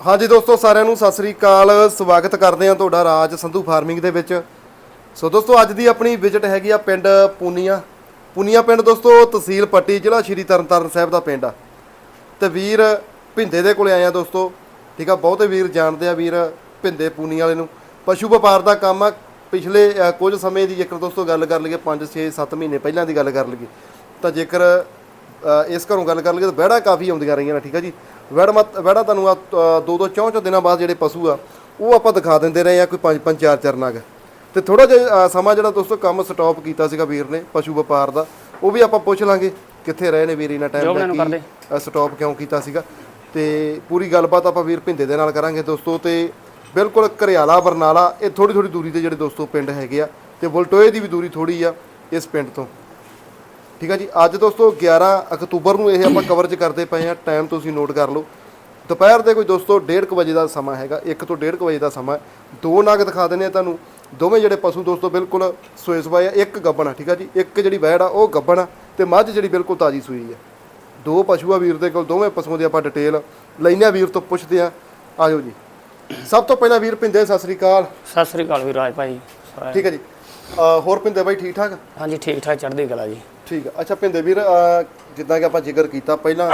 ਹਾਂਜੀ ਦੋਸਤੋ, ਸਾਰਿਆਂ ਨੂੰ ਸਤਿ ਸ੍ਰੀ ਅਕਾਲ। ਸਵਾਗਤ ਕਰਦੇ ਹਾਂ ਤੁਹਾਡਾ ਰਾਜ ਸੰਧੂ ਫਾਰਮਿੰਗ ਦੇ ਵਿੱਚ। ਸੋ ਦੋਸਤੋ, ਅੱਜ ਦੀ ਆਪਣੀ ਵਿਜ਼ਿਟ ਹੈਗੀ ਆ ਪਿੰਡ ਪੂਨੀਆ। ਪੂਨੀਆ ਪਿੰਡ ਦੋਸਤੋ, ਤਹਿਸੀਲ ਪੱਟੀ, ਜ਼ਿਲ੍ਹਾ ਸ਼੍ਰੀ ਤਰਨਤਾਰਨ ਸਾਹਿਬ ਦਾ ਪਿੰਡ ਆ। ਤੇ ਵੀਰ ਭਿੰਦੇ ਦੇ ਕੋਲੇ ਆਏ ਆ ਦੋਸਤੋ। ਠੀਕ ਆ, ਬਹੁਤੇ ਵੀਰ ਜਾਣਦੇ ਆ ਵੀਰ ਭਿੰਦੇ ਪੂਨੀ ਵਾਲੇ ਨੂੰ। ਪਸ਼ੂ ਵਪਾਰ ਦਾ ਕੰਮ ਆ। ਪਿਛਲੇ ਕੁਝ ਸਮੇਂ ਦੀ ਜੇਕਰ ਦੋਸਤੋ ਗੱਲ ਕਰ ਲਈਏ 5 6 7 ਮਹੀਨੇ ਪਹਿਲਾਂ ਦੀ ਗੱਲ ਕਰ ਲਈਏ, ਤਾਂ ਜੇਕਰ ਇਸ ਘਰੋਂ ਗੱਲ ਕਰ ਲਈਏ ਤਾਂ ਵਹਿੜਾ ਕਾਫੀ ਆਉਂਦੀਆਂ ਰਹੀਆਂ ਨੇ, ਠੀਕ ਆ ਜੀ। ਵਹਿੜਾ ਮਤ ਵਹਿੜਾ ਤੁਹਾਨੂੰ ਆ ਦੋ ਦੋ ਚੌਂ ਚੌਂ ਦਿਨਾਂ ਬਾਅਦ ਜਿਹੜੇ ਪਸ਼ੂ ਆ ਉਹ ਆਪਾਂ ਦਿਖਾ ਦਿੰਦੇ ਰਹੇ ਆ ਕੋਈ ਪੰਜ ਪੰਜ ਚਾਰ ਚਾਰ ਨਗ। ਤੇ ਥੋੜਾ ਜਿਹਾ ਸਮਾਂ ਜਿਹੜਾ ਦੋਸਤੋ ਕੰਮ ਸਟਾਪ ਕੀਤਾ ਸੀਗਾ ਵੀਰ ਨੇ ਪਸ਼ੂ ਵਪਾਰ ਦਾ ਉਹ ਵੀ ਆਪਾਂ ਪੁੱਛ ਲਾਂਗੇ ਕਿੱਥੇ ਰਹੇ ਨੇ ਵੀਰ ਇਹਨਾਂ ਟਾਈਮ ਨੂੰ ਕਰਦੇ। ਸਟਾਪ ਕਿਉਂ ਕੀਤਾ ਸੀਗਾ। ਤੇ ਪੂਰੀ ਗੱਲਬਾਤ ਆਪਾਂ ਵੀਰ ਭਿੰਦੇ ਦੇ ਨਾਲ ਕਰਾਂਗੇ ਦੋਸਤੋ ਤੇ ਬਿਲਕੁਲ ਘਰਿਆਲਾ ਬਰਨਾਲਾ ਇਹ ਥੋੜੀ ਥੋੜੀ ਦੂਰੀ ਤੇ ਜਿਹੜੇ ਦੋਸਤੋ ਪਿੰਡ ਹੈਗੇ ਆ ਤੇ ਬੁਲਟੋਏ ਦੀ ਵੀ ਦੂਰੀ ਥੋੜੀ ਆ ਇਸ ਪਿੰਡ ਤੋਂ। ਠੀਕ ਆ ਜੀ ਅੱਜ ਦੋਸਤੋ 11 ਅਕਤੂਬਰ ਨੂੰ ਇਹ ਆਪਾਂ ਕਵਰੇਜ ਕਰਦੇ ਪਏ ਆ ਟਾਈਮ ਤੁਸੀਂ ਨੋਟ ਕਰ ਲਓ। ਦੁਪਹਿਰ ਦੇ ਕੋਈ ਦੋਸਤੋ 1:30 ਵਜੇ ਦਾ ਸਮਾਂ ਹੈਗਾ 1 ਤੋਂ 1:30 ਵਜੇ ਦਾ ਸਮਾਂ। ਹੈ। ਦੋ ਨਗ ਦਿਖਾ ਦਿੰਦੇ ਆ ਤੁਹਾਨੂੰ। ਦੋਵੇਂ ਜਿਹੜੇ ਪਸ਼ੂ ਦੋਸਤੋ ਬਿਲਕੁਲ ਸੋਏ ਸਵਾਏ ਆ ਇੱਕ ਗੱਬਣ ਠੀਕ ਆ ਜੀ। ਇੱਕ ਜਿਹੜੀ ਵੈੜ ਆ ਉਹ ਗੱਬਣ ਤੇ ਮੱਝ ਜਿਹੜੀ ਬਿਲਕੁਲ ਤਾਜੀ ਸੂਈ ਆ। ਦੋ ਪਸ਼ੂ ਆ ਵੀਰ ਦੇ ਕੋਲ ਦੋਵੇਂ ਪਸ਼ੂਆਂ ਦੀ ਆਪਾਂ ਡਿਟੇਲ ਲੈਨੇ ਆ ਵੀਰ ਤੋਂ ਪੁੱਛਦੇ ਆ ਆਜੋ ਜੀ। ਸਭ ਤੋਂ ਪਹਿਲਾਂ ਵੀਰ ਪਿੰਦੇ ਸਤਿ ਸ੍ਰੀ ਅਕਾਲ। ਸਤਿ ਸ੍ਰੀ ਅਕਾਲ ਵੀਰ ਰਾਜ ਭਾਈ। ਠੀਕ ਹੈ ਜੀ। ਹੋਰ ਪਿੰਦੇ ਬਾਈ ਠੀਕ ਠਾਕ। ਹਾਂਜੀ ਠੀਕ ਠਾਕ ਚੜ੍ਹਦੀ ਕਲਾ ਜੀ। ਠੀਕ ਆ। ਅੱਛਾ ਪਿੰਦੇ ਵੀਰ ਜਿੱਦਾਂ ਕਿ ਆਪਾਂ ਜ਼ਿਕਰ ਕੀਤਾ ਪਹਿਲਾਂ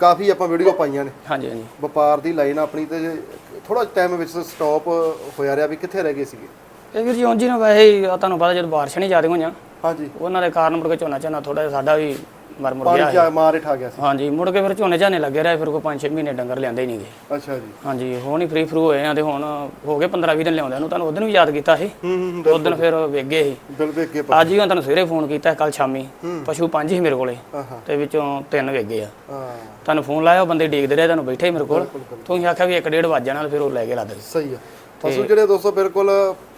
ਕਾਫੀ ਆਪਾਂ ਵੀਡੀਓ ਪਾਈਆਂ ਨੇ। ਹਾਂਜੀ ਹਾਂਜੀ। ਵਪਾਰ ਦੀ ਲਾਈਨ ਆਪਣੀ ਤੇ ਥੋੜਾ ਟਾਈਮ ਵਿੱਚ ਸਟਾਪ ਹੋਇਆ ਰਿਹਾ ਵੀ ਕਿੱਥੇ ਰਹਿ ਗਏ ਸੀਗੇ? ਇਹ ਵੀਰ ਜੀ ਉਂਝ ਹੀ ਨਾ ਵੈਸੇ ਹੀ ਤੁਹਾਨੂੰ ਪਤਾ ਜਦੋਂ ਬਾਰਿਸ਼ ਨਹੀਂ ਜ਼ਿਆਦਾ ਹੋਈਆਂ ਹਾਂਜੀ। ਉਹਨਾਂ ਦੇ ਕਾਰਨ ਮੁੜ ਕੇ ਝੋਨਾ ਝਾਨਾ ਥੋੜਾ ਜਿਹਾ ਸਾਡਾ ਵੀ ਮਰ ਮੁਰ ਪਾਣੀ ਗਿਆ ਜਾ ਮਾਰ ਠਾ ਗਿਆ ਸੀ। ਹਾਂਜੀ ਮੁੜ ਕੇ ਫਿਰ ਝੋਨੇ ਝਾਨੇ ਲੱਗੇ ਰਹੇ ਫਿਰ ਕੋਈ 5-6 ਮਹੀਨੇ ਡੰਗਰ ਲਿਆਂਦੇ ਹੀ ਨਹੀਂਗੇ ਅੱਛਾ ਜੀ। ਹਾਂਜੀ ਹੁਣ ਹੀ ਫ੍ਰੀ ਫਰੂ ਹੋਏ ਆ ਤੇ ਹੁਣ ਹੋ ਗਏ 15-20 ਦਿਨ ਲਿਆਉਂਦੇ ਨੂੰ ਤੁਹਾਨੂੰ ਉਦੋਂ ਵੀ ਯਾਦ ਕੀਤਾ ਸੀ? ਹੂੰ ਹੂੰ ਉਸ ਦਿਨ ਫਿਰ ਵੇਖ ਗਏ ਸੀ। ਬਿਲ ਵੇਖ ਕੇ ਅੱਜ ਹੀ ਤੁਹਾਨੂੰ ਸਵੇਰੇ ਫੋਨ ਕੀਤਾ ਕੱਲ ਸ਼ਾਮੀ। ਪਸ਼ੂ ਪੰਜ ਹੀ ਮੇਰੇ ਕੋਲੇ ਤੇ ਵਿੱਚੋਂ ਤਿੰਨ ਵੇਖ ਗਏ ਆ। ਹਾਂ। ਤੁਹਾਨੂੰ ਫੋਨ ਲਾਇਆ ਉਹ ਬੰਦੇ ਡੀਕਦੇ ਰਹੇ ਤੁਹਾਨੂੰ ਬੈਠੇ ਹੀ ਮੇਰੇ ਕੋਲ। ਤੁਸੀਂ ਆਖਿਆ ਵੀ 1.5 ਵੱਜ ਤੇ ਫਿਰ ਉਹ ਲੈ ਕੇ ਲਾ ਦੇ ਸਹੀ ਆ। ਪਸ਼ੂ ਜਿਹੜੇ ਦੋਸਤੋ ਬਿਲਕੁਲ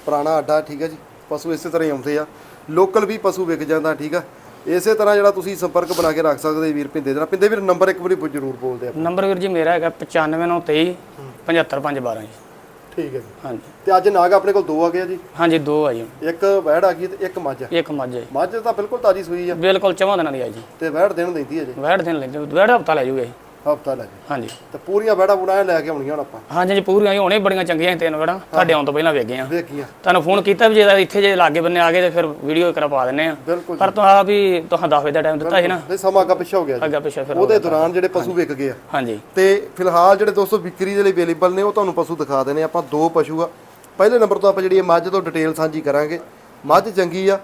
ਪੁਰਾਣਾ ਅੱਡਾ ਠੀਕ ਹੈ ਜੀ। ਪਸ਼ੂ ਇਸੇ ਤਰ੍ਹਾਂ ਹੀ ਆਉਂਦੇ ਆ। ਲੋਕਲ ਵੀ ਪਸ਼ੂ ਵਿਕ ਜਾਂਦਾ ਠੀਕ ਆ। ਇਸੇ ਤਰ੍ਹਾਂ ਜਿਹੜਾ ਤੁਸੀਂ ਸੰਪਰਕ ਬਣਾ ਕੇ ਰੱਖ ਸਕਦੇ ਵੀਰ ਪਿੰਦੇ ਦੇ ਨਾਲ। ਪਿੰਦੇ ਵੀਰ ਨੰਬਰ ਇੱਕ ਵਾਰੀ ਜ਼ਰੂਰ ਬੋਲਦੇ ਆ ਨੰਬਰ ਵੀਰ ਜੀ ਮੇਰਾ ਹੈਗਾ 95923 75512 ਜੀ। ਠੀਕ ਹੈ ਜੀ। ਹਾਂਜੀ। ਤੇ ਅੱਜ ਨਾਗ ਆਪਣੇ ਕੋਲ ਦੋ ਆ ਗਿਆ ਜੀ। ਹਾਂਜੀ ਦੋ ਆ ਜੀ। ਇੱਕ ਵਹਿੜ ਆ ਗਈ ਤੇ ਇੱਕ ਮੱਝ ਆ। ਇੱਕ ਮੱਝ ਹੈ ਜੀ। ਮੱਝ ਤਾਂ ਬਿਲਕੁਲ ਤਾਜੀ ਸੂਈ ਆ। ਬਿਲਕੁਲ ਚੌਵਾਂ ਦਿਨਾਂ ਦੀ ਆ ਜੀ। ਤੇ ਵਹਿੜ ਦੇਣ ਦਿੰਦੀ ਹੈ ਜੀ। ਵੈੜ ਦਿਨ ਲੈਂਦੇ ਵੈੜ ਹਫਤਾ ਲੈ ਜੂਗੇ ਹਫਤਾ ਲੈ ਜੀ ਹਾਂਜੀ। ਤੇ ਪੂਰੀਆਂ ਵਹਿੜਾਂ ਬੁਣਾ ਲੈ ਕੇ ਆਉਣੀਆਂ ਹੁਣ ਆਪਾਂ। ਹਾਂਜੀ ਜੀ ਪੂਰੀਆਂ ਹੀ ਹੋਣੇ ਬੜੀਆਂ ਚੰਗੀਆਂ ਸੀ ਤਿੰਨ ਵੈੜਾਂ ਤੁਹਾਡੇ ਆਉਣ ਤੋਂ ਪਹਿਲਾਂ ਵੇਗੀਆਂ ਵੇਖੀਆਂ। ਤੁਹਾਨੂੰ ਫੋਨ ਕੀਤਾ ਵੀ ਜੇ ਇੱਥੇ ਜੇ ਲਾਗੇ ਬੰਨੇ ਆ ਗਏ ਤੇ ਫਿਰ ਵੀਡੀਓ ਕਰਵਾ ਦਿੰਨੇ ਆ। ਬਿਲਕੁਲ ਪਰ ਤੁਹਾ ਵੀ ਤੁਹਾਂ 10 ਵਜੇ ਦਾ ਟਾਈਮ ਦਿੱਤਾ ਸੀ ਨਾ। ਨਹੀਂ ਸਮਾਂ ਅੱਗਾ ਪਿੱਛੇ ਹੋ ਗਿਆ ਅੱਗਾ ਪਿੱਛੇ ਫਿਰ ਉਹਦੇ ਦੌਰਾਨ ਜਿਹੜੇ ਪਸ਼ੂ ਵਿਕ ਗਏ ਆ। ਹਾਂਜੀ। ਤੇ ਫਿਲਹਾਲ ਜਿਹੜੇ ਦੋਸਤੋ ਵਿਕਰੀ ਦੇ ਲਈ ਅਵੇਲੇਬਲ ਨੇ ਉਹ ਤੁਹਾਨੂੰ ਪਸ਼ੂ ਦਿਖਾ ਦੇਣੇ ਆਪਾਂ ਦੋ ਪਸ਼ੂ ਆ। ਪਹਿਲੇ ਨੰਬਰ ਤੋਂ ਆਪਾਂ ਜਿਹੜੀ ਮੱਝ ਤੋਂ ਡਿਟੇਲ ਸਾਂਝੀ ਕਰਾਂਗੇ। ਮੱਝ ਚੰਗੀ ਆ।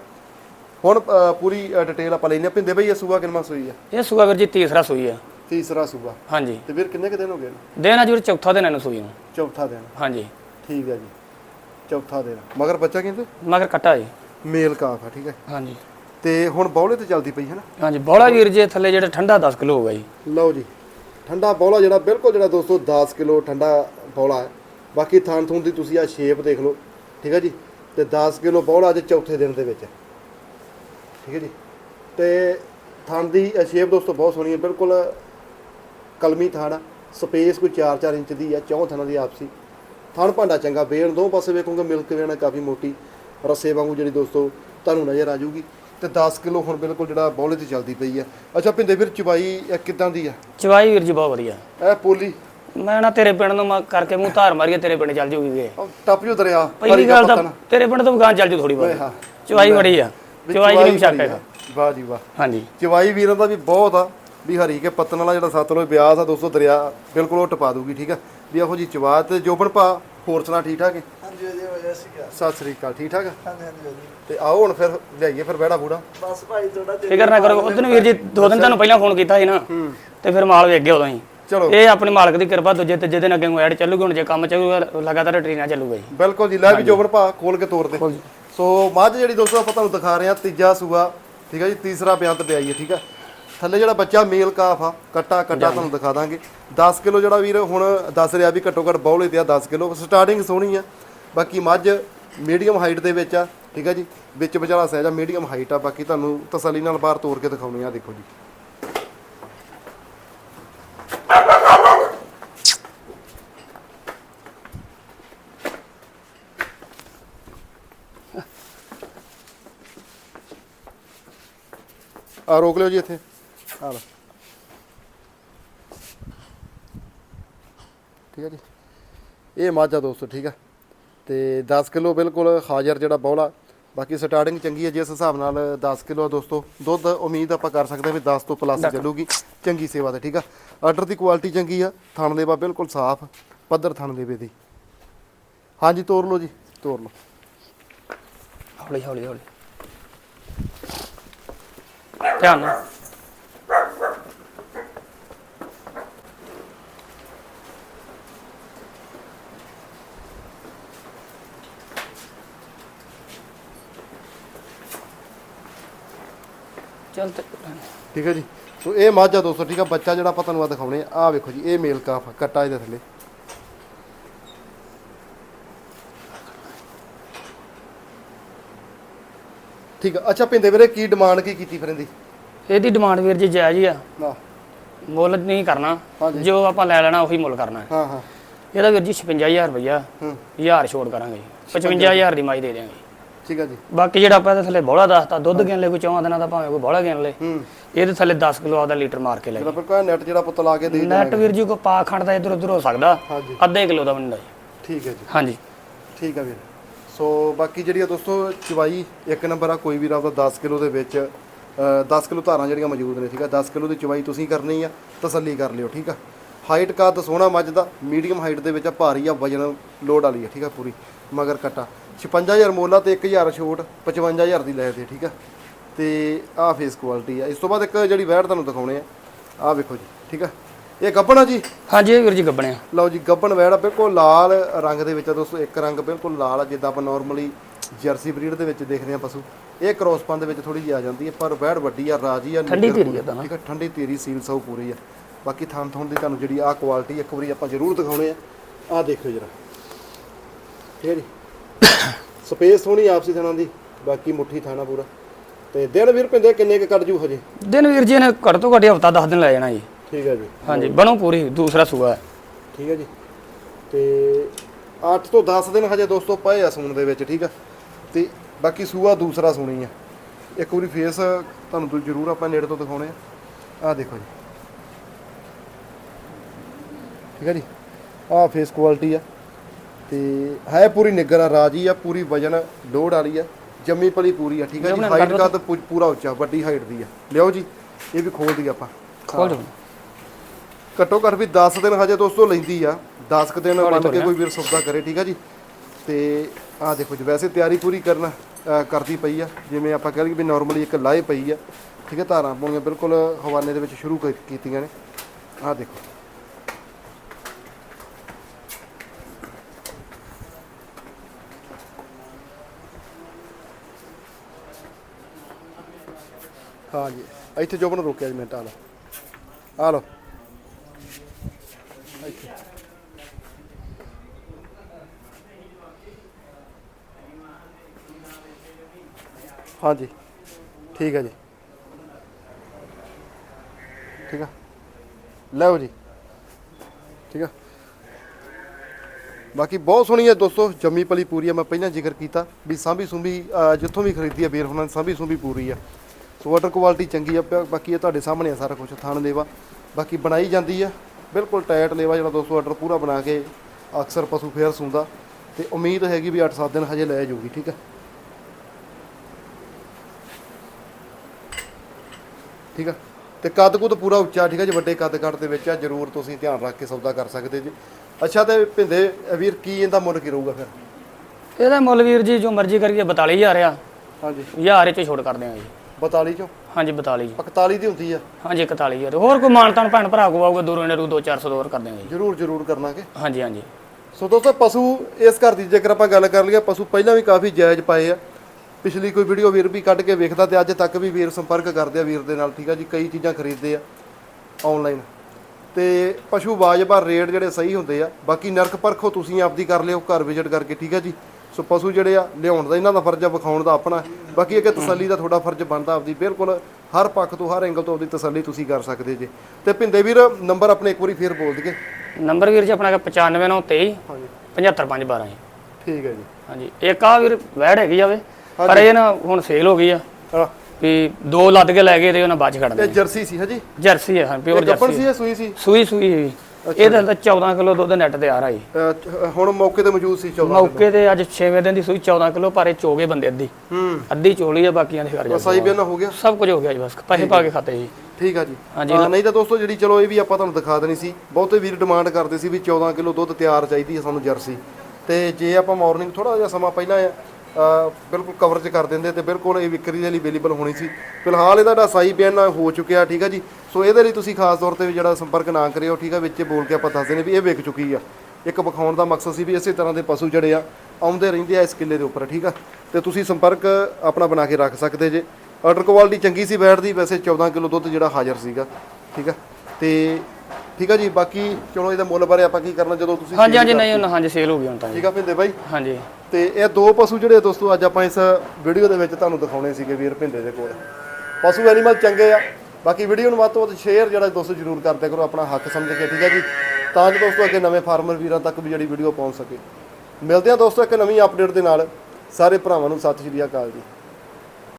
ਹੁਣ ਪੂਰੀ ਡਿਟੇਲ ਆਪਾਂ ਲੈਣੇ ਪਿੰਦੇ ਬਈ ਇਹ ਸੂਆ ਕਿੰਨਾ ਸੂਈ ਆ? ਇਹ ਸੂਆ ਵੀਰ ਜੀ ਤੀਸਰਾ ਸੂਈ ਆ। ਤੀਸਰਾ ਸੂਆ ਹਾਂਜੀ। ਤੇ ਵੀਰ ਕਿੰਨੇ ਕੁ ਦਿਨ ਹੋ ਗਏ ਨੇ ਦਿਨ ਆ ਜੀ ਵੀਰ ਚੌਥਾ ਦਿਨ ਇਹਨੂੰ ਸੂਈ ਨੂੰ। ਚੌਥਾ ਦਿਨ। ਹਾਂਜੀ। ਠੀਕ ਹੈ ਜੀ। ਚੌਥਾ ਦਿਨ। ਮਗਰ ਬੱਚਾ ਕਹਿੰਦੇ ਮਗਰ ਕੱਟਾ ਜੀ। ਮੇਲ ਕਾਫ ਆ ਠੀਕ ਹੈ ਹਾਂਜੀ। ਤੇ ਹੁਣ ਬੌਲੇ ਤੇ ਚੱਲਦੀ ਪਈ ਹੈ ਨਾ? ਹਾਂਜੀ ਬੋਲਾ ਵੀਰ ਜੀ ਥੱਲੇ ਜਿਹੜਾ ਠੰਡਾ 10 ਕਿਲੋ ਹੋਊਗਾ ਜੀ। ਲਓ ਜੀ। ਠੰਡਾ ਬੌਲਾ ਜਿਹੜਾ ਬਿਲਕੁਲ ਜਿਹੜਾ ਦੋਸਤੋ 10 ਕਿਲੋ ਠੰਡਾ ਬੌਲਾ ਹੈ। ਬਾਕੀ ਥਾਨ ਥੂਨ ਦੀ ਤੁਸੀਂ ਆ ਸ਼ੇਪ ਦੇਖ ਲਓ। ਠੀਕ ਹੈ ਜੀ। ਤੇ 10 ਕਿਲੋ ਬੌਲਾ ਅੱਜ ਚੌਥੇ ਦਿਨ ਦੇ ਵਿੱਚ। ਹੈ। ਠੀਕ ਹੈ ਜੀ। ਤੇ ਥਾਨ ਦੀ ਸ਼ੇਪ ਦੋਸਤੋ ਬਹੁਤ ਸੋਹਣੀ ਹੈ। ਬਿਲਕੁਲ ਕਲਮੀ ਆ। ਸਪੇਸ ਕੋਈ 4-4 ਇੰਚ ਦੀ ਆ ਚੌਂ ਥਾਨਾਂ ਦੀ ਆਪਸੀ। ਥਣ ਭਾਂਡਾ ਚੰਗਾ ਬੇਣ ਦੋ ਪਾਸੇ ਵੇਖੋਗੇ ਮਿਲਕ ਵੇਣਾ ਕਾਫੀ ਮੋਟੀ। ਰਸੇ ਵਾਂਗੂ ਜਿਹੜੀ ਦੋਸਤੋ ਤੁਹਾਨੂੰ ਨਜ਼ਰ ਆ ਜਾਊਗੀ। ਤੇ 10 ਕਿਲੋ ਹੁਣ ਬਿਲਕੁਲ ਜਿਹੜਾ ਬੌਲੇ ਤੇ ਚੱਲਦੀ ਪਈ ਆ। ਅੱਛਾ ਭਿੰਦੇ ਵੀਰ ਇਹ ਕਿੱਦਾਂ ਦੀ ਆ? ਚਵਾਈ ਵੀਰ ਜੀ ਬਹੁਤ ਵਧੀਆ। ਇਹ ਪੋਲੀ? ਮੈਂ ਨਾ ਤੇਰੇ ਪਿੰਡ ਨੂੰ ਮੈਂ ਕਰਕੇ ਮੂੰਹ ਧਾਰ ਮਾਰੀਏ ਤੇਰੇ ਪਿੰਡ ਚੱਲ ਜੂਗੀ ਵੇ ਟੱਪ ਜੋ ਦਰਿਆ ਪਹਿਲੀ ਗੱਲ ਤਾਂ ਤੇਰੇ ਪਿੰਡ ਤੋਂ ਗਾਂ ਚੱਲ ਜੂ ਥੋੜੀ ਬਹੁਤ। ਹਾਂ। ਚਵਾਈ ਬੜੀ ਆ। ਚਵਾਈ ਨਹੀਂ ਸ਼ੱਕ ਹੈਗਾ। ਵਾਹ ਜੀ ਵਾਹ। ਹਾਂਜੀ। ਚਵਾਈ ਵੀਰਾਂ ਦਾ ਵੀ ਬਹੁਤ ਆ। ਵੀ ਹਰੀ ਕੇ ਪੱਤਨ ਵਾਲਾ ਜਿਹੜਾ ਸਤਲੁਜ ਬਿਆਸ ਆ ਦੋਸਤੋ ਦਰਿਆ ਬਿਲਕੁਲ ਉਹ ਟਪਾ ਦੂਗੀ ਠੀਕ ਆ? ਵੀ ਇਹੋ ਜੀ ਚਵਾ ਤੇ ਜੋਬਨ ਭਾ ਹੋਰ ਸੁਣਾ ਠੀਕ ਠਾਕ ਹੈ? ਹਾਂਜੀ ਵਧੀਆ ਵਧੀਆ ਸੀਗਾ ਸਤਿ ਸ੍ਰੀ ਅਕਾਲ ਠੀਕ ਠਾਕ ਆ? ਹਾਂਜੀ ਹਾਂਜੀ ਵਧੀਆ। ਤੇ ਆਓ ਹੁਣ ਫਿਰ ਲਿਆਈਏ ਫਿਰ ਬਹਿੜਾ ਬੂੜਾ ਬਸ ਭਾਈ ਥੋੜਾ ਜਿਹਾ ਫਿਕਰ ਨਾ ਕਰੋ ਉਦੋਂ ਵੀਰ ਜੀ ਦੋ ਦਿਨ ਤੁਹਾਨੂੰ ਪਹਿਲਾਂ ਫੋਨ ਕੀਤਾ ਸੀ ਨਾ ਤੇ ਫਿਰ ਮਾਲ ਵੇਖ ਗਏ ਉਦੋਂ ਹੀ। ਚਲੋ। ਇਹ ਆਪਣੇ ਮਾਲਕ ਦੀ ਕਿਰਪਾ ਦੂਜੇ ਤੀਜੇ ਦਿਨ ਅੱਗੇ ਨੂੰ ਐਡ ਚੱਲੂਗੀ ਹੁਣ ਜੇ ਕੰਮ ਚੱਲੂਗਾ ਲਗਾਤਾਰ ਟ੍ਰੇਨਾਂ ਚੱਲੂਗਾ ਜੀ। ਬਿਲਕੁਲ ਜੀ ਲੈ ਵੀ ਜੋਬਨ ਭਾ ਖੋਲ ਕੇ ਤੋਰ ਦੇ। ਸੋ ਮੱਝ ਜਿਹੜੀ ਦੋਸਤੋ ਆਪਾਂ ਤੁਹਾਨੂੰ ਦਿਖਾ ਰਹੇ ਆ ਤੀਜਾ ਸੂਆ ਠੀਕ ਆ ਜੀ ਤੀਸਰਾ ਬਿਆਨ ਤੇ ਹੈ ਠੀਕ ਆ? ਥੱਲੇ ਜਿਹੜਾ ਬੱਚਾ ਮੇਲ ਕਾਫ ਆ ਕੱਟਾ ਕੱਟਾ ਤੁਹਾਨੂੰ ਦਿਖਾ ਦਾਂਗੇ। 10 ਕਿਲੋ ਜਿਹੜਾ ਵੀਰ ਹੁਣ ਦੱਸ ਰਿਹਾ ਵੀ ਘੱਟੋ ਘੱਟ ਬੌਲੇ ਤੇ ਆ 10 ਕਿਲੋ। ਸਟਾਰਟਿੰਗ ਸੋਹਣੀ ਆ ਬਾਕੀ ਮੱਝ ਮੀਡੀਅਮ ਹਾਈਟ ਦੇ ਵਿੱਚ ਆ ਠੀਕ ਆ ਜੀ। ਵਿੱਚ ਵਿਚਾਲਾ ਸਹਿਜਾ ਮੀਡੀਅਮ ਹਾਈਟ ਆ ਬਾਕੀ ਤੁਹਾਨੂੰ ਤਸੱਲੀ ਨਾਲ ਬਾਹਰ ਤੋੜ ਕੇ ਦਿਖਾਉਣੀ ਆ ਦੇਖੋ ਜੀ। ਆ ਰੋਕ ਲਿਓ ਜੀ ਇੱਥੇ। ਆ ਲਓ ਠੀਕ ਹੈ ਜੀ? ਇਹ ਮੱਝ ਦੋਸਤੋ ਠੀਕ ਆ? ਤੇ 10 ਕਿਲੋ ਬਿਲਕੁਲ ਹਾਜ਼ਰ ਜਿਹੜਾ ਬੌਲਾ। ਬਾਕੀ ਸਟਾਰਟਿੰਗ ਚੰਗੀ ਹੈ ਜਿਸ ਹਿਸਾਬ ਨਾਲ 10 ਕਿਲੋ ਦੋਸਤੋ। ਦੁੱਧ ਉਮੀਦ ਆਪਾਂ ਕਰ ਸਕਦੇ ਹਾਂ ਵੀ 10 ਤੋਂ ਪਲੱਸ ਚੱਲੂਗੀ। ਚੰਗੀ ਸੇਵਾ ਤੇ ਠੀਕ ਆ? ਆਰਡਰ ਦੀ ਕੁਆਲਿਟੀ ਚੰਗੀ ਆ। ਥਣ ਦੇਵਾ ਬਿਲਕੁਲ ਸਾਫ਼ ਪੱਧਰ ਥਣ ਦੇਵੇ ਦੀ। ਹਾਂਜੀ ਤੋਰ ਲਓ ਜੀ। ਤੋਰ ਲਓ। ਹੌਲੀ ਹੌਲੀ ਹੌਲੀ। ਧਿਆਨ ਨਾਲ। ਚੱਲ ਠੀਕ ਹੈ ਜੀ। ਸੋ ਇਹ ਮੱਝ ਆ ਦੋਸਤੋ ਠੀਕ ਆ ਬੱਚਾ ਜਿਹੜਾ ਆਪਾਂ ਤੁਹਾਨੂੰ ਆ ਦਿਖਾਉਣੇ ਆ ਵੇਖੋ ਜੀ ਇਹ ਮੇਲ ਕਾਫ ਕੱਟਾ ਇਹਦੇ ਥੱਲੇ। ਠੀਕ ਆ ਅੱਛਾ ਪਿੰਦੇ ਵੀਰੇ ਕੀ ਡਿਮਾਂਡ ਕੀ ਕੀਤੀ ਫਿਰ ਇਹਦੀ? ਇਹਦੀ ਡਿਮਾਂਡ ਵੀਰ ਜੀ ਜਾਇਜ਼ ਹੀ ਆ। ਨਾ। ਮੁੱਲ ਨਹੀਂ ਕਰਨਾ ਹਾਂਜੀ। ਜੋ ਆਪਾਂ ਲੈ ਲੈਣਾ ਉਹੀ ਮੁੱਲ ਕਰਨਾ। ਹੈ। ਹਾਂ। ਹਾਂ ਇਹਦਾ ਵੀਰ ਜੀ 56000 ਰੁਪਈਆ। ਹੂੰ। 1000 ਛੋੜ ਕਰਾਂਗੇ ਜੀ। 55000 ਦੀ ਮਾਈ ਦੇ ਦਿਆਂਗੇ। ਠੀਕ ਆ ਜੀ। ਬਾਕੀ ਜਿਹੜਾ ਆਪਾਂ ਇਹਦੇ ਥੱਲੇ ਬੋਲਾ ਦੱਸਤਾ ਦੁੱਧ ਗਿਣ ਲੈ ਕੋਈ ਚੌਂ ਦਿਨਾਂ ਦਾ ਭਾਵੇਂ ਕੋਈ ਬੋਲਾ ਗਿਣ ਲੈ ਹੂੰ। ਇਹਦੇ ਥੱਲੇ 10 ਕਿਲੋ ਆਪਦਾ ਲੀਟਰ ਮਾਰ ਕੇ ਲੈ ਜਿਹੜਾ ਪਰ ਕੋਈ ਨੈਟ ਜਿਹੜਾ ਪੁੱਤ ਲਾ ਕੇ ਦੇ ਦੇ ਨੈਟ ਵੀਰ ਜੀ ਕੋ ਪਾ ਖੰਡ ਦਾ ਇਧਰ ਉਧਰ ਹੋ ਸਕਦਾ ਅੱਧੇ ਕਿਲੋ ਦਾ ਬੰਦਾ ਠੀਕ ਹੈ ਜੀ। ਹਾਂਜੀ। ਠੀਕ ਆ ਵੀਰ। ਸੋ ਬਾਕੀ ਜਿਹੜੀ ਆ ਦੋਸਤੋ ਚਵਾਈ ਇੱਕ ਨੰਬਰ ਆ ਕੋਈ ਵੀ ਆਪਦਾ 10 ਕਿਲੋ ਦੇ ਵਿੱਚ ਅ, 10 ਕਿਲੋ ਧਾਰਾਂ ਜਿਹੜੀਆਂ ਮੌਜੂਦ ਨੇ ਠੀਕ ਆ? 10 ਕਿਲੋ ਦੀ ਚਵਾਈ ਤੁਸੀਂ ਕਰਨੀ ਆ ਤਸੱਲੀ ਕਰ ਲਿਓ ਠੀਕ ਆ? ਹਾਈਟ ਕੱਦ ਸੋਹਣਾ ਮੱਝ ਦਾ ਮੀਡੀਅਮ ਹਾਈਟ ਦੇ ਵਿੱਚ ਆ ਭਾਰੀ ਆ ਵਜਨ ਲੋਡ ਵਾਲੀ ਆ ਠੀਕ ਆ ਪੂਰੀ ਮਗਰ ਕਟਾ। 56000 ਮੋਲਾ ਤੇ 1000 ਛੋਟ 55000 ਦੀ ਲੈ ਦੇ ਠੀਕ ਆ? ਤੇ ਆ ਫੇਸ ਕੁਆਲਿਟੀ ਆ। ਇਸ ਤੋਂ ਬਾਅਦ ਇੱਕ ਜਿਹੜੀ ਵੈੜ ਤੁਹਾਨੂੰ ਦਿਖਾਉਣੇ ਆ ਆ ਵੇਖੋ ਜੀ ਠੀਕ ਆ? ਇਹ ਗੱਬਣਾ ਜੀ? ਹਾਂਜੀ ਵੀਰ ਜੀ ਗੱਬਣਿਆ ਲਓ ਜੀ ਗੱਬਣ ਵੈੜ ਆ ਬਿਲਕੁਲ ਲਾਲ ਰੰਗ ਦੇ ਵਿੱਚ ਆ ਦੋਸਤੋ ਇੱਕ ਰੰਗ ਬਿਲਕੁਲ ਲਾਲ ਆ ਜਿੱਦਾਂ ਆਪਾਂ ਨਾਰਮਲੀ ਜਰਸੀ ਬਰੀਡ ਦੇ ਵਿੱਚ ਦੇਖਦੇ ਆ ਪਸ਼ੂ। ਇਹ ਕ੍ਰੋਸ ਪਨ ਦੇ ਵਿੱਚ ਥੋੜੀ ਜਿਹੀ ਆ ਜਾਂਦੀ ਹੈ ਪਰ ਵੈੜ ਵੱਡੀ ਆ ਰਾਜੀ ਆ ਠੰਡੀ ਧੀਰੀ ਆ ਤਾਂ। ਠੀਕ ਆ? ਠੰਡੀ ਤੇਰੀ ਸੀਲ ਸੌ ਪੂਰੀ ਆ। ਬਾਕੀ ਥਣ ਥਣ ਦੀ ਤੁਹਾਨੂੰ ਜਿਹੜੀ ਆ ਕੁਆਲਿਟੀ ਇੱਕ ਵਾਰੀ ਆਪਾਂ ਜ਼ਰੂਰ ਦਿਖਾਉਣੇ ਆ। ਆ ਦੇਖਿਓ ਜਰਾ। ਠੀਕ ਹੈ ਜੀ ਸਪੇਸ ਸੋਹਣੀ ਆਪਸੀ ਥਣਾਂ ਦੀ ਬਾਕੀ ਮੁੱਠੀ ਥਾਣਾ ਪੂਰਾ। ਤੇ ਦਿਨ ਵੀਰ ਪਿੰਦੇ ਕਿੰਨੇ ਕ ਕੱਢ ਜੂ ਹਜੇ? ਦਿਨ ਵੀਰ ਜੀ ਨੇ ਘੱਟ ਤੋਂ ਘੱਟ ਹਫਤਾ 10 ਦਿਨ ਲੈ ਜਾਣਾ ਜੀ। ਠੀਕ ਹੈ ਜੀ। ਹਾਂਜੀ ਬਣੋ ਪੂਰੀ ਦੂਸਰਾ ਸੂਆ ਹੈ। ਠੀਕ ਹੈ ਜੀ। ਤੇ 8 ਤੋਂ 10 ਦਿਨ ਹਜੇ ਦੋਸਤੋ ਪਏ ਆ ਸੂਣ ਦੇ ਵਿੱਚ ਠੀਕ ਆ। ਤੇ ਬਾਕੀ ਸੂਆ ਦੂਸਰਾ ਸੂਣੀ ਆ। ਇੱਕ ਵਾਰੀ ਫੇਸ ਤੁਹਾਨੂੰ ਦੂ- ਜ਼ਰੂਰ ਆਪਾਂ ਨੇੜੇ ਤੋਂ ਦਿਖਾਉਣੇ ਆ। ਆਹ ਦੇਖੋ ਜੀ। ਠੀਕ ਹੈ ਜੀ। ਆਹ ਫੇਸ ਕੁਆਲਿਟੀ ਆ। ਤੇ ਹੈ ਪੂਰੀ ਨਿੱਗਰ ਆ ਰਾਜੀ ਆ ਪੂਰੀ ਵਜਨ ਲੋਡ ਵਾਲੀ ਆ ਜੰਮੀ ਪਲੀ ਪੂਰੀ ਆ ਠੀਕ ਹੈ ਜੀ? ਹਾਈਟ ਕੱਦ ਪੂ- ਪੂਰਾ ਉੱਚਾ ਵੱਡੀ ਹਾਈਟ ਦੀ ਆ। ਲਿਓ ਜੀ ਇਹ ਵੀ ਖੋਲ ਦੀ ਆਪਾਂ। ਖੋਲ ਦੋ ਘੱਟੋ ਘੱਟ ਵੀ 10 ਦਿਨ ਹਜੇ ਦੋਸਤੋ ਲੈਂਦੀ ਆ। 10 ਕੁ ਦਿਨ ਮੰਨ ਕੇ ਕੋਈ ਵੀਰ ਸੌਦਾ ਕਰੇ ਠੀਕ ਆ ਜੀ? ਤੇ ਆਹ ਦੇਖੋ ਜੀ ਵੈਸੇ ਤਿਆਰੀ ਪੂਰੀ ਕਰਨ ਕਰਦੀ ਪਈ ਆ। ਜਿਵੇਂ ਆਪਾਂ ਕਹਿ ਲਈਏ ਵੀ ਨਾਰਮਲੀ ਇੱਕ ਲਾਏ ਪਈ ਆ ਠੀਕ ਹੈ ਧਾਰਾਂ ਪਾਉਣੀਆਂ ਬਿਲਕੁਲ ਹਵਾਨੇ ਦੇ ਵਿੱਚ ਸ਼ੁਰੂ ਕਰ- ਕੀਤੀਆਂ ਨੇ। ਆਹ ਦੇਖੋ। ਹਾਂ ਜੀ ਇੱਥੇ ਜੋਬਨ ਰੋਕਿਆ ਜੀ ਮਿੰਟ, ਆ ਲਓ। ਆ ਲਓ। ਇੱਥੇ। ਹਾਂਜੀ। ਠੀਕ ਹੈ ਜੀ। ਠੀਕ ਆ। ਲਓ ਜੀ। ਠੀਕ ਆ। ਬਾਕੀ ਬਹੁਤ ਸੋਹਣੀ ਹੈ ਦੋਸਤੋ, ਜੰਮੀ ਪਲੀ ਪੂਰੀ ਆ। ਮੈਂ ਪਹਿਲਾਂ ਜ਼ਿਕਰ ਕੀਤਾ ਵੀ ਸਾਂਭੀ ਸੁੰਭੀ ਜਿੱਥੋਂ ਵੀ ਖਰੀਦੀ ਆ ਵੀਰ ਹੁਣਾਂ ਸਾਂਭੀ ਸੁੰਭੀ ਪੂਰੀ ਆ। ਸੋ ਵਾਟਰ ਕੁਆਲਿਟੀ ਚੰਗੀ ਆ ਬਾਕੀ ਇਹ ਤੁਹਾਡੇ ਸਾਹਮਣੇ ਆ ਸਾਰਾ ਕੁਝ ਥਾਣ ਲੇਵਾ। ਬਾਕੀ ਬਣਾਈ ਜਾਂਦੀ ਆ ਬਿਲਕੁਲ ਟਾਇਟ ਲੇਵਾ ਜਿਹੜਾ ਦੋਸਤੋ ਆਰਡਰ ਪੂਰਾ ਬਣਾ ਕੇ ਅਕਸਰ ਪਸ਼ੂ ਫੇਰ ਸੁੰਦਾ। ਤੇ ਉਮੀਦ ਹੈਗੀ ਵੀ 8-7 ਦਿਨ ਹਜੇ ਲੈ ਜਾਊਗੀ ਠੀਕ ਆ? ਠੀਕ ਆ? ਤੇ ਕੱਦ ਕੁੱਦ ਪੂਰਾ ਉੱਚਾ ਠੀਕ ਆ ਜੀ? ਵੱਡੇ ਕੱਦ ਕੱਦ ਦੇ ਵਿੱਚ ਆ ਜਰੂਰ ਤੁਸੀਂ ਧਿਆਨ ਰੱਖ ਕੇ ਸੌਦਾ ਕਰ ਸਕਦੇ ਜੀ। ਅੱਛਾ ਤੇ ਭਿੰਦੇ ਅ, ਵੀਰ ਕੀ ਇਹਦਾ ਮੁੱਲ ਕੀ ਰਹੂਗਾ ਫਿਰ? ਇਹਦਾ ਮੁੱਲ ਵੀਰ ਜੀ ਜੋ ਮਰਜ਼ੀ ਕਰੀਏ 42000 ਆ। ਹਾਂਜੀ। 1000 ਚ ਛੋੜ ਕਰ ਦਿਆਂਗੇ ਜੀ। 42 ਚੋਂ? ਹਾਂਜੀ 42 ਜੀ। 41 ਦੀ ਹੁੰਦੀ ਆ। ਹਾਂਜੀ 41000 ਹੋਰ ਕੋਈ ਮਾਨਤਾਨ ਭੈਣ ਭਰਾ ਕੋ ਆਊਗਾ ਦੂਰੋਂ ਨੇ ਰੂ 2-400 ਹੋਰ ਕਰ ਦਿਆਂਗੇ। ਜੀ ਜਰੂਰ ਜਰੂਰ ਕਰਨਾ ਕਿ ਹਾਂਜੀ ਹਾਂਜੀ। ਸੋ ਦੋਸਤੋ ਪਸ਼ੂ ਇਸ ਘਰ ਦੀ ਜੇਕਰ ਆਪਾਂ ਗੱਲ ਕਰ ਲਈਏ ਪਸ਼ੂ ਪਹਿਲਾਂ ਵੀ ਕਾਫੀ ਜਾਇਜ਼ ਪਾਏ ਆ। ਪਿਛਲੀ ਕੋਈ ਵੀਡੀਓ ਵੀਰ ਵੀ ਕੱਢ ਕੇ ਵੇਖਦਾ ਤੇ ਅੱਜ ਤੱਕ ਵੀ ਵੀਰ ਸੰਪਰਕ ਕਰਦੇ ਆ ਵੀਰ ਦੇ ਨਾਲ ਠੀਕ ਆ ਜੀ? ਕਈ ਚੀਜ਼ਾਂ ਖਰੀਦਦੇ ਆ ਆਨਲਾਈਨ ਤੇ ਪਸ਼ੂ ਬਾਜਬਾਰ ਰੇਟ ਜਿਹੜੇ ਸਹੀ ਹੁੰਦੇ ਆ। ਬਾਕੀ ਨਰਕ ਪਰਖੋ ਤੁਸੀਂ ਆਪਦੀ ਕਰ ਲਿਓ ਘਰ ਵਿਜ਼ਿਟ ਕਰਕੇ ਠੀਕ ਆ ਜੀ? ਸੋ ਪਸ਼ੂ ਜਿਹੜੇ ਆ ਲਿਆਉਣ ਦਾ ਇਹਨਾਂ ਦਾ ਫਰਜ਼ ਆ ਵਿਖਾਉਣ ਦਾ ਆਪਣਾ। ਬਾਕੀ ਇੱਕ ਤਸੱਲੀ ਦਾ ਤੁਹਾਡਾ ਫਰਜ਼ ਬਣਦਾ ਆਪਦੀ ਬਿਲਕੁਲ ਹਰ ਪੱਖ ਤੋਂ ਹਰ ਐਂਗਲ ਤੋਂ ਆਪਦੀ ਤਸੱਲੀ ਤੁਸੀਂ ਕਰ ਸਕਦੇ ਜੇ। ਤੇ ਭਿੰਦੇ ਵੀਰ ਨੰਬਰ ਆਪਣੇ ਇੱਕ ਵਾਰੀ ਫੇਰ ਬੋਲ ਦਈਏ। ਨੰਬਰ ਵੀਰ ਜੀ ਆਪਣਾ ਹੈਗਾ 95923 ਹਾਂਜੀ। 75512 ਜੀ। ਠੀਕ ਹੈ ਜੀ। ਹਾਂਜੀ ਇੱਕ ਆ ਵੀਰ ਵੈੜ ਹੈਗੀ ਜਾਵੇ ਪਰ ਇਹ ਨਾ ਹੁਣ ਸੇਲ ਹੋ ਗਈ ਆ। ਵੀ ਦੋ ਲੱਦ ਕੇ ਲੈ ਗਏ ਤੇ ਉਹਨਾਂ ਬਾਅਦ ਚ ਕੱਢ ਦੇ ਜਰਸੀ ਸੀ ਹਜੀ? ਜਰਸੀ ਹੈ ਹਾਂ ਪਿਓਰ ਜਰਸੀ ਸੀ ਇਹ ਸੂਈ ਸੀ? ਸੂਈ ਸੂਈ। ਇਹਦਾ ਤਾਂ 14 ਕਿਲੋ ਦੁੱਧ ਨੈਟ ਤੇ ਆ ਰਿਹਾ ਜੀ। ਅਹ, ਹੁਣ ਮੌਕੇ ਤੇ ਮੌਜੂਦ ਸੀ 14 ਮੌਕੇ ਤੇ ਅੱਜ 6ਵੇਂ ਦਿਨ ਦੀ ਸੂਈ 14 ਕਿਲੋ ਭਾਰੇ ਚੋਗੇ ਬੰਦੇ ਅੱਧੀ। ਹੂੰ। ਅੱਧੀ ਚੋਲੀ ਆ ਬਾਕੀਆਂ ਦੇ ਘਰ ਜਾ ਸਾਈ ਬਿਆਨ ਹੋ ਗਿਆ? ਸਭ ਕੁਝ ਹੋ ਗਿਆ ਜੀ ਬਸ ਪੈਸੇ ਪਾ ਕੇ ਖਾਤੇ ਜੀ। ਠੀਕ ਆ ਜੀ। ਹਾਂਜੀ, ਹਾਂ, ਨਹੀਂ ਤਾਂ ਦੋਸਤੋ ਜਿਹੜੀ ਚਲੋ ਇਹ ਵੀ ਆਪਾਂ ਤੁਹਾਨੂੰ ਦਿਖਾ ਦੇਣੀ ਸੀ ਬਹੁਤੇ ਵੀਰ ਡਿਮਾਂਡ ਕਰਦੇ ਸੀ ਵੀ 14 ਕਿਲੋ ਦੁੱਧ ਤਿਆਰ ਚਾਹੀਦੀ ਹੈ ਸਾਨੂੰ ਜਰਸੀ। ਤੇ ਜੇ ਆਪਾਂ ਮਾਰਨਿੰਗ ਥੋੜਾ ਜਿਹਾ ਸਮਾਂ ਪਹਿਲਾਂ ਆ ਬਿਲਕੁਲ ਕਵਰੇਜ ਕਰ ਦਿੰਦੇ ਤੇ ਬਿਲਕੁਲ ਇਹ ਵਿਕਰੀ ਦੇ ਲਈ ਅਵੇਲੇਬਲ ਹੋਣੀ ਸੀ। ਫਿਲਹਾਲ ਇਹਦਾ ਜਿਹੜਾ ਸਾਈ ਬਿਆਨ ਹੋ ਚੁੱਕਿਆ, ਠੀਕ ਆ ਜੀ? ਸੋ ਇਹਦੇ ਲਈ ਤੁਸੀਂ ਖਾਸ ਤੌਰ ਤੇ ਵੀ ਜਿਹੜਾ ਸੰਪਰਕ ਨਾ ਕਰਿਓ, ਠੀਕ ਆ? ਵਿੱਚ ਬੋਲ ਕੇ ਆਪਾਂ ਦੱਸਦੇ ਨੇ ਵੀ ਇਹ ਵਿਕ ਚੁੱਕੀ ਆ। ਇੱਕ ਵਿਖਾਉਣ ਦਾ ਮਕਸਦ ਸੀ ਵੀ ਇਸੇ ਤਰ੍ਹਾਂ ਦੇ ਪਸ਼ੂ ਜਿਹੜੇ ਆ, ਆਉਂਦੇ ਰਹਿੰਦੇ ਆ ਇਸ ਕਿੱਲੇ ਦੇ ਉੱਪਰ, ਠੀਕ ਆ? ਤੇ ਤੁਸੀਂ ਸੰਪਰਕ ਆਪਣਾ ਬਣਾ ਕੇ ਰੱਖ ਸਕਦੇ ਜੇ। ਆਰਡਰ ਕੁਆਲਿਟੀ ਚੰਗੀ ਸੀ ਬੈਠ ਦੀ, ਵੈਸੇ 14 ਕਿਲੋ ਦੁੱਧ ਜਿਹੜਾ ਹਾਜ਼ਰ ਸੀਗਾ, ਠੀਕ ਆ? ਤੇ ਠੀਕ ਆ ਜੀ ਬਾਕੀ ਚਲੋ ਇਹਦਾ ਮੁੱਲ ਬਾਰੇ ਆਪਾਂ ਕੀ ਕਰਨਾ ਜਦੋਂ ਤੁਸੀਂ ਹਾਂਜੀ ਹਾਂਜੀ ਨਹੀਂ ਉਹਨਾਂ ਹਾਂਜੀ ਸੇਲ ਹੋ ਗਈ ਹੁਣ ਤਾਂ ਜੀ। ਠੀਕ ਆ ਭਿੰਦੇ ਬਾਈ? ਹਾਂਜੀ। ਤੇ ਇਹ ਦੋ ਪਸ਼ੂ ਜਿਹੜੇ ਦੋਸਤੋ ਅੱਜ ਆਪਾਂ ਇਸ ਵੀਡੀਓ ਦੇ ਵਿੱਚ ਤੁਹਾਨੂੰ ਦਿਖਾਉਣੇ ਸੀਗੇ ਵੀਰ ਭਿੰਦੇ ਦੇ ਕੋਲ। ਪਸ਼ੂ ਐਨੀਮਲ ਚੰਗੇ ਆ। ਬਾਕੀ ਵੀਡੀਓ ਨੂੰ ਵੱਧ ਤੋਂ ਵੱਧ ਸ਼ੇਅਰ ਜਿਹੜਾ ਦੋਸਤੋ ਜਰੂਰ ਕਰਦੇ ਕਰੋ ਆਪਣਾ ਹੱਕ ਸਮਝ ਕੇ ਠੀਕ ਆ ਜੀ? ਤਾਂ ਜੋ ਦੋਸਤੋ ਅੱਗੇ ਨਵੇਂ ਫਾਰਮਰ ਵੀਰਾਂ ਤੱਕ ਵੀ ਜਿਹੜੀ ਵੀਡੀਓ ਪਹੁੰਚ ਸਕੇ। ਮਿਲਦੇ ਆ ਦੋਸਤੋ ਇੱਕ ਨਵੀਂ ਅਪਡੇਟ ਦੇ ਨਾਲ। ਸਾਰੇ ਭਰਾਵਾਂ ਨੂੰ ਸਤਿ ਸ਼੍ਰੀ ਅਕਾਲ ਜੀ।